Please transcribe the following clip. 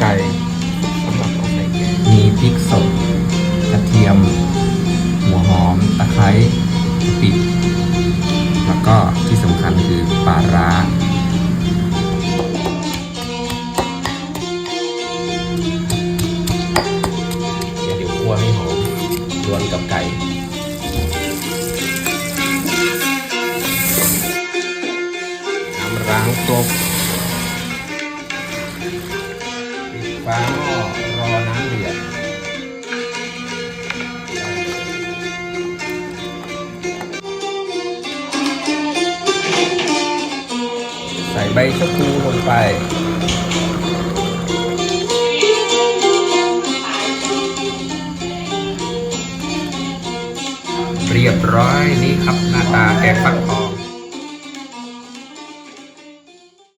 ไก่สำหรับอาใส่มีพริกสดกระเทียม หัวหอมตะไคร้กะปิแล้วก็ที่สำคัญคือปลาร้าเดี๋ยวเดี๋ยวคั่วให้หอมรวนกับไก่น้ำล้างคร บปิดฟ้าหม้อรอน้ำเดือดใส่ใบชะพูลงไป เรียบร้อยนี่ครับหน้าตาแกงฟักทอง